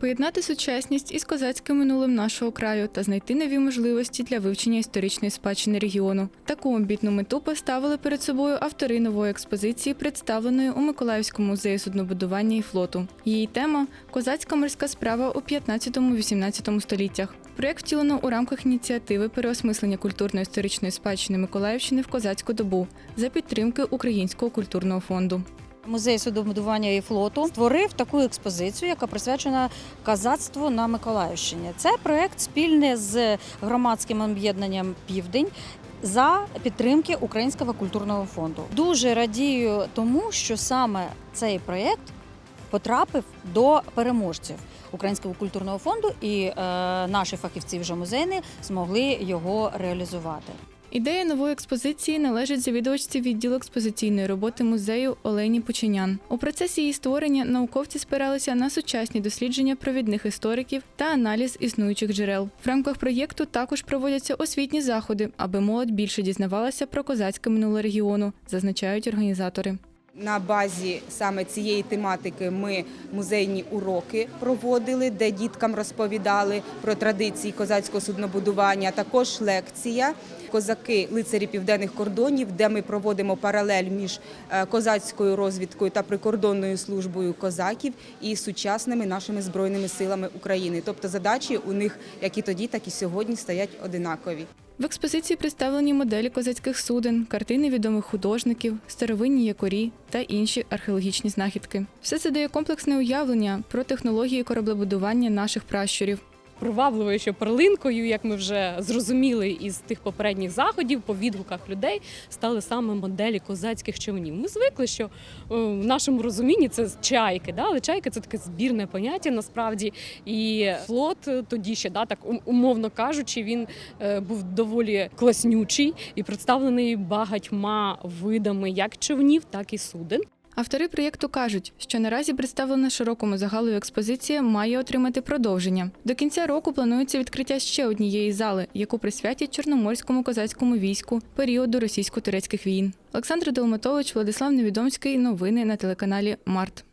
Поєднати сучасність із козацьким минулим нашого краю та знайти нові можливості для вивчення історичної спадщини регіону. Таку амбітну мету поставили перед собою автори нової експозиції, представленої у Миколаївському музеї суднобудування і флоту. Її тема козацька морська справа у 15-18 століттях. Проєкт втілено у рамках ініціативи переосмислення культурно-історичної спадщини Миколаївщини в козацьку добу за підтримки Українського культурного фонду. Музей судобудування і флоту створив таку експозицію, яка присвячена казацтву на Миколаївщині. Це проект спільний з громадським об'єднанням Південь. За підтримки Українського культурного фонду дуже радію тому, що саме цей проєкт потрапив до переможців Українського культурного фонду, і е, наші фахівці вже музейні змогли його реалізувати. Ідея нової експозиції належить завідувачці відділу експозиційної роботи музею Олені Пученян. У процесі її створення науковці спиралися на сучасні дослідження провідних істориків та аналіз існуючих джерел. В рамках проєкту також проводяться освітні заходи, аби молодь більше дізнавалася про козацьке минуле регіону, зазначають організатори. На базі саме цієї тематики ми музейні уроки проводили, де діткам розповідали про традиції козацького суднобудування. Також лекція Козаки лицарі південних кордонів, де ми проводимо паралель між е, козацькою розвідкою та прикордонною службою козаків і сучасними нашими збройними силами України. Тобто задачі у них як і тоді, так і сьогодні стоять одинакові. В експозиції представлені моделі козацьких суден, картини відомих художників, старовинні якорі та інші археологічні знахідки. Все це дає комплексне уявлення про технології кораблебудування наших пращурів. Привабливою перлинкою, як ми вже зрозуміли із тих попередніх заходів, по відгуках людей стали саме моделі козацьких човнів. Ми звикли, що е, в нашому розумінні це чайки, да? але чайки це таке збірне поняття насправді. І флот тоді ще да, так умовно кажучи, він е, був доволі класнючий і представлений багатьма видами як човнів, так і суден. Автори проєкту кажуть, що наразі представлена широкому загалу експозиція має отримати продовження. До кінця року планується відкриття ще однієї зали, яку присвятять Чорноморському козацькому війську періоду російсько-турецьких війн. Олександр Долматович, Владислав Невідомський. Новини на телеканалі Март.